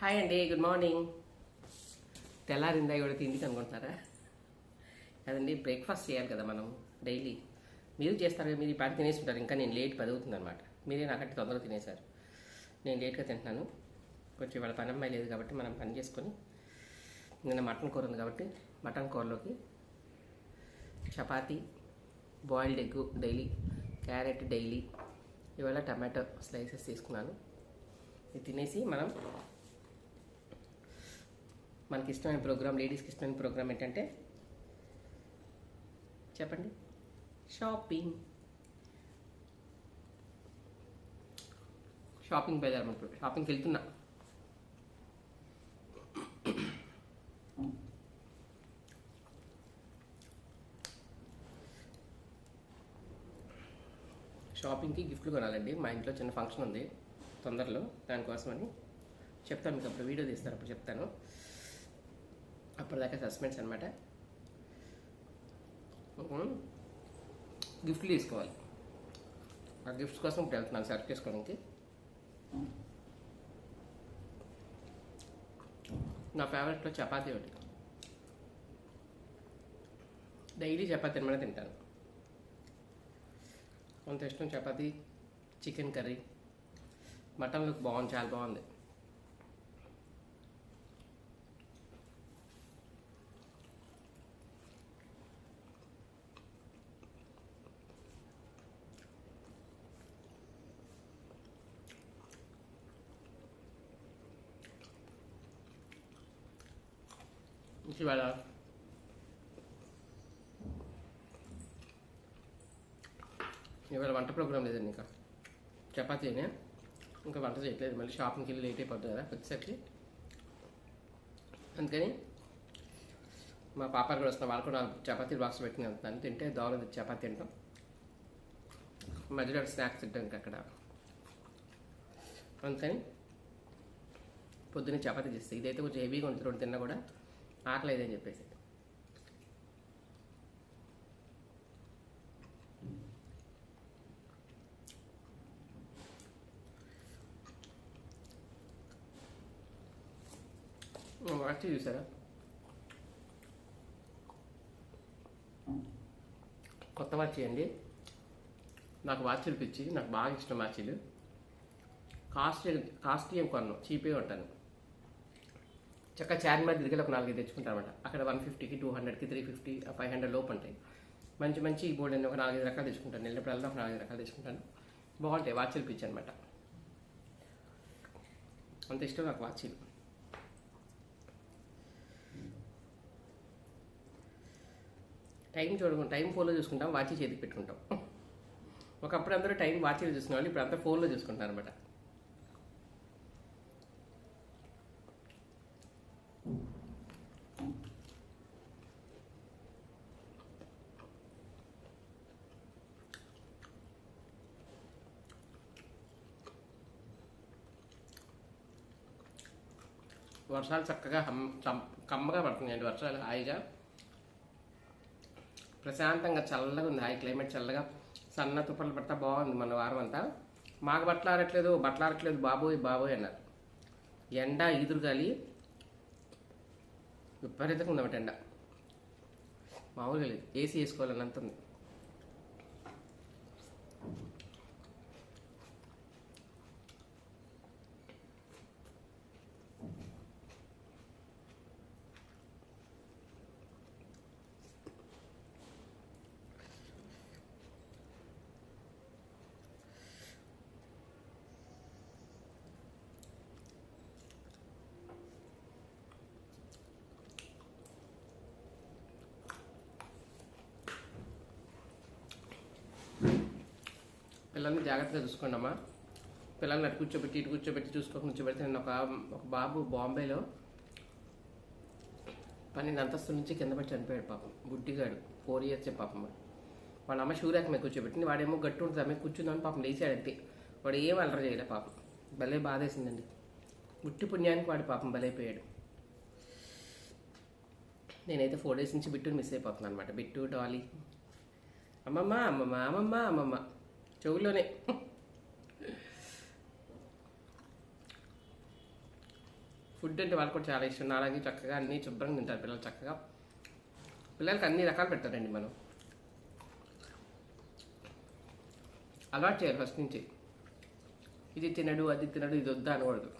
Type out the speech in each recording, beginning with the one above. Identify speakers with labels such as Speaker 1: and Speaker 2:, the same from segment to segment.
Speaker 1: Hi అండి good morning తెల్లారిందా ఇవాళ తిండికి అనుకుంటున్నారా కదండి బ్రేక్ఫాస్ట్ చేయాలి కదా మనం డైలీ మీరు చేస్తారు మీరు ఈ తినేసి ఉంటారు ఇంకా నేను లేట్ పది అనమాట మీరే నాకంటే తొందరగా తినేశారు. నేను లేట్గా తింటున్నాను. కొంచెం ఇవాళ పని అమ్మాయి లేదు కాబట్టి మనం పని చేసుకొని నిన్న మటన్ కూర ఉంది కాబట్టి mutton కూరలోకి chapati boiled egg daily carrot daily ఇవాళ టమాటో స్లైసెస్ తీసుకున్నాను. ఇది తినేసి మనం మనకి ఇష్టమైన ప్రోగ్రామ్ లేడీస్కి ఇష్టమైన ప్రోగ్రామ్ ఏంటంటే చెప్పండి. షాపింగ్. షాపింగ్ బజార్ ఇప్పుడు షాపింగ్కి వెళ్తున్నా. షాపింగ్కి గిఫ్ట్లు కొనాలండి. మా ఇంట్లో చిన్న ఫంక్షన్ ఉంది తొందరలో దానికోసమని చెప్తాను మీకు అప్పుడు వీడియో తీస్తారు అప్పుడు చెప్తాను. అప్పటిదాకా సస్పెన్స్ అనమాట గిఫ్ట్లు తీసుకోవాలి. ఆ గిఫ్ట్స్ కోసం ఇప్పుడు వెళ్తున్నాను సెలెక్ట్ చేసుకోవడానికి. నా ఫేవరెట్లో చపాతీ ఒకటి. డైలీ చపాతీ అనమాట తింటాను. అంత ఇష్టం చపాతీ చికెన్ కర్రీ మటన్ బాగుంది చాలా బాగుంది. ఇవాళ ఇవాళ వంట ప్రోగ్రాం లేదండి ఇంకా. చపాతీనే. ఇంకా వంట చేయట్లేదు. మళ్ళీ షాపింగ్కి వెళ్ళి లేట్ అయిపోతుంది కదా వచ్చేసరికి అందుకని మా పాపారు కూడా వస్తున్నా. వాళ్ళు కూడా చపాతీలు బాక్స్ పెట్టుకుని వెళ్తున్నాను తింటే దోవలు చపాతీ తింటాం మధ్యలో స్నాక్స్ తింటాం ఇంకా అక్కడ. అందుకని పొద్దున్నే చపాతీ చేస్తాయి ఇదైతే కొంచెం హెవీగా ఉంటుంది రెండు తిన్నా కూడా. ఆకలేదని ఇదని చెప్పేసి వాచ్ చూసారా? కొత్త వాచ్ అండి. నాకు వాచ్లు పిచ్చి నాకు బాగా ఇష్టం వాచీలు. కాస్ట్ కాస్ట్ ఏం కొన్నాను చీపే ఉంటాను. చక్క చార్మినార్ దగ్గర ఒక నాలుగు తెచ్చుకుంటాను అనమాట అక్కడ వన్ ఫిఫ్టీకి టూ హండ్రెడ్కి త్రీ ఫిఫ్టీ ఫైవ్ హండ్రెడ్ లోపు ఉంటాయి. మంచి మంచి బోర్డు ఒక నాలుగైదు రకాలు తెచ్చుకుంటాను. వెళ్ళినప్పుడల్లా ఒక నాలుగైదు రకాలు తెచ్చుకుంటాను. బాగుంటాయి వాచ్లు పిచ్చి అనమాట అంత ఇష్టం నాకు వాచీలు టైం చూడకుండా టైం ఫోన్లో చూసుకుంటాం వాచీ చేతికి పెట్టుకుంటాం. ఒకప్పుడు అందరూ టైం వాచీలో చూసుకునే ఇప్పుడు అంతా ఫోన్లో చూసుకుంటారు అనమాట వర్షాలు చక్కగా హమ్ కమ్మగా పడుతున్నాయండి వర్షాలు. హాయిగా. ప్రశాంతంగా చల్లగా ఉంది. హాయి క్లైమేట్ చల్లగా. సన్న తుప్పలు పడతా బాగుంది మన వారం అంతా మాకు బట్టలు ఆరట్లేదు బట్టలు ఆరట్లేదు బాబోయ్ బాబోయ్ అన్నారు. ఎండ ఈదురుగాలి విపరీతంగా ఉందన్నమాట ఎండ. మామూలుగా లేదు. ఏసీ వేసుకోవాలని అంత ఉంది. పిల్లల్ని జాగ్రత్తగా చూసుకోండి అమ్మా పిల్లల్ని అటు కూర్చోబెట్టి ఇటు కూర్చోబెట్టి చూసుకోక కూర్చోబెడితే నేను ఒక ఒక బాబు బాంబేలో పన్నెండు అంతస్తుల నుంచి కింద పడి చనిపోయాడు పాపం. బుడ్డిగాడు. ఫోర్ ఇయర్స్ పాపం వాడు. వాళ్ళ అమ్మ షూరాక మీద కూర్చోబెట్టింది. వాడేమో గట్టి ఉంటుంది ఆమె కూర్చుందని పాపం లేచాడు అంతే వాడు ఏం అల్లరి చేయలే పాపం. భలే బాధేసిందండి. బుట్టి పుణ్యానికి వాడు పాపం బలైపోయాడు. నేనైతే ఫోర్ డేస్ నుంచి బిట్టుని మిస్ అయిపోతున్నాను అనమాట బిట్టు డాలీ. అమ్మమ్మ అమ్మమ్మ అమ్మమ్మ అమ్మమ్మ. చెవుల్లోనే. ఫుడ్ అంటే వాళ్ళకి కూడా చాలా ఇష్టం. నాలాగే చక్కగా అన్నీ శుభ్రంగా తింటారు పిల్లలు చక్కగా. పిల్లలకి అన్ని రకాలు పెడతారండి మనం. అలవాటు చేయాలి ఫస్ట్ నుంచి. ఇది తినడు అది తినడు ఇది వద్దా అనకూడదు.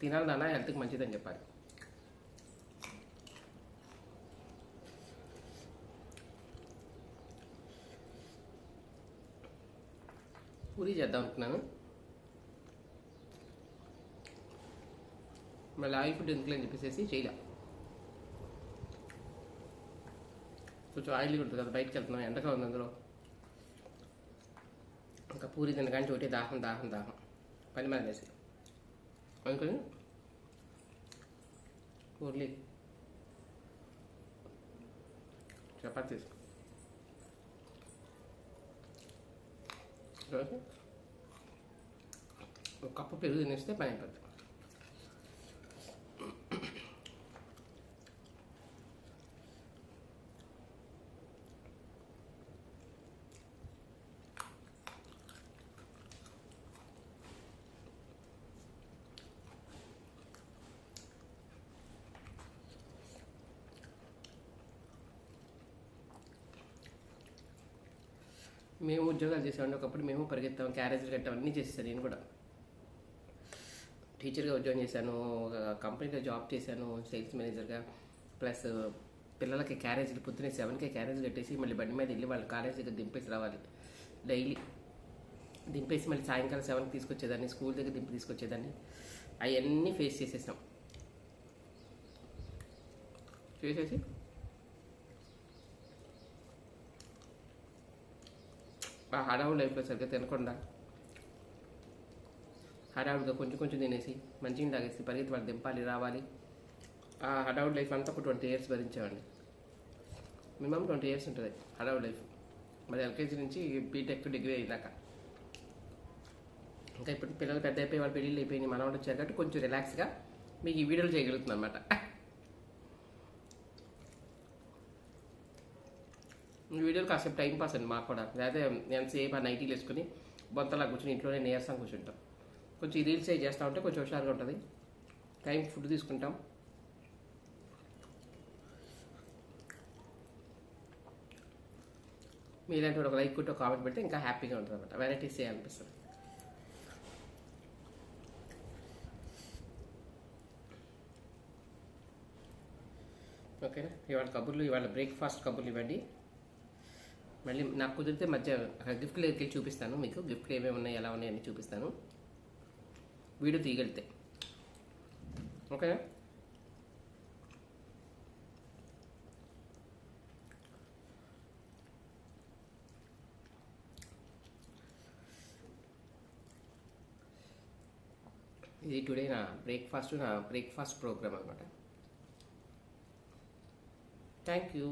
Speaker 1: తినాలి నాన్న హెల్త్కి మంచిదని చెప్పాలి. పూరి చేద్దాం అనుకున్నాను. మళ్ళీ ఆయిల్ ఫుడ్ ఎందుకులే అని చెప్పేసి చేయలే. కొంచెం ఆయిల్ ఉంటుంది కదా బయటకు వెళ్తున్నాం. ఎండగా ఉంది అందులో. ఇంకా పూరి తినగానే చోటే దాహం దాహం దాహం. పని మీద వేసి అనుకుని పూర్లీ చపాతీ ఒక కప్పు పెరుగు తినేస్తే పని అయిపోద్ది మేము ఉద్యోగాలు చేసామండి ఒకప్పుడు మేము పరిగెత్తాం క్యారేజీలు కట్టాం అన్నీ చేసేసాను నేను కూడా టీచర్గా ఉద్యోగం చేశాను ఒక కంపెనీలో జాబ్ చేశాను సేల్స్ మేనేజర్గా. ప్లస్ పిల్లలకి క్యారేజీలు పొద్దున్నే సెవెన్కే క్యారేజ్ కట్టేసి మళ్ళీ బండి మీద వెళ్ళి వాళ్ళ కాలేజ్ దగ్గర దింపేసి రావాలి. డైలీ దింపేసి మళ్ళీ సాయంకాలం సెవెన్కి తీసుకొచ్చేదాన్ని స్కూల్ దగ్గర దింపి తీసుకొచ్చేదాన్ని. అవన్నీ ఫేస్ చేసేసాం. చేసేసి? ఆ హడావు లైఫ్లో సరిగ్గా తినకుండా హడావుడిగా కొంచెం కొంచెం తినేసి మంచిగా తాగేసి పరిగెత్తి వాళ్ళు దింపాలి రావాలి. ఆ హడావుడ్ లైఫ్ అంతా ఒక ట్వంటీ ఇయర్స్ భరించామండి. మినిమం ట్వంటీ ఇయర్స్ ఉంటుంది హడావుడ్ లైఫ్. మరి ఎల్కేజీ నుంచి బీటెక్ డిగ్రీ అయ్యాక ఇంకా ఇప్పుడు పిల్లలు పెద్ద అయిపోయి వాళ్ళ పెళ్ళిళ్ళు అయిపోయింది మనం వచ్చారు కాబట్టి కొంచెం రిలాక్స్గా మీకు ఈ వీడియోలు చేయగలుగుతుంది అనమాట ఈ వీడియోలు కాసేపు టైం పాస్ అండి మాకు కూడా. లేకపోతే ఎంతసేపు ఆ నైటీలు వేసుకుని బొంతలా కూర్చుని ఇంట్లోనే నీరసం కూర్చుంటాం. కొంచెం రీల్స్ అవి చేస్తూ ఉంటే కొంచెం హుషారుగా ఉంటుంది. టైం ఫుడ్ తీసుకుంటాం. మీలాంటి ఒక లైక్ కొట్టి ఒక కామెంట్ పెడితే ఇంకా హ్యాపీగా ఉంటుంది అనమాట వెరైటీస్ చేయాలనిపిస్తుంది ఓకేనా ఇవాళ కబుర్లు ఇవాళ బ్రేక్ఫాస్ట్ కబుర్లు ఇవ్వండి. మళ్ళీ నాకు కుదిరితే మధ్య గిఫ్ట్లు వెళ్ళి చూపిస్తాను మీకు. గిఫ్ట్లు ఏమేమి ఉన్నాయి ఎలా ఉన్నాయి అని చూపిస్తాను. వీడియో తీయగలితే ఓకేనా ఇది టుడే నా బ్రేక్ఫాస్ట్ నా బ్రేక్ఫాస్ట్ ప్రోగ్రామ్ అనమాట థ్యాంక్ యూ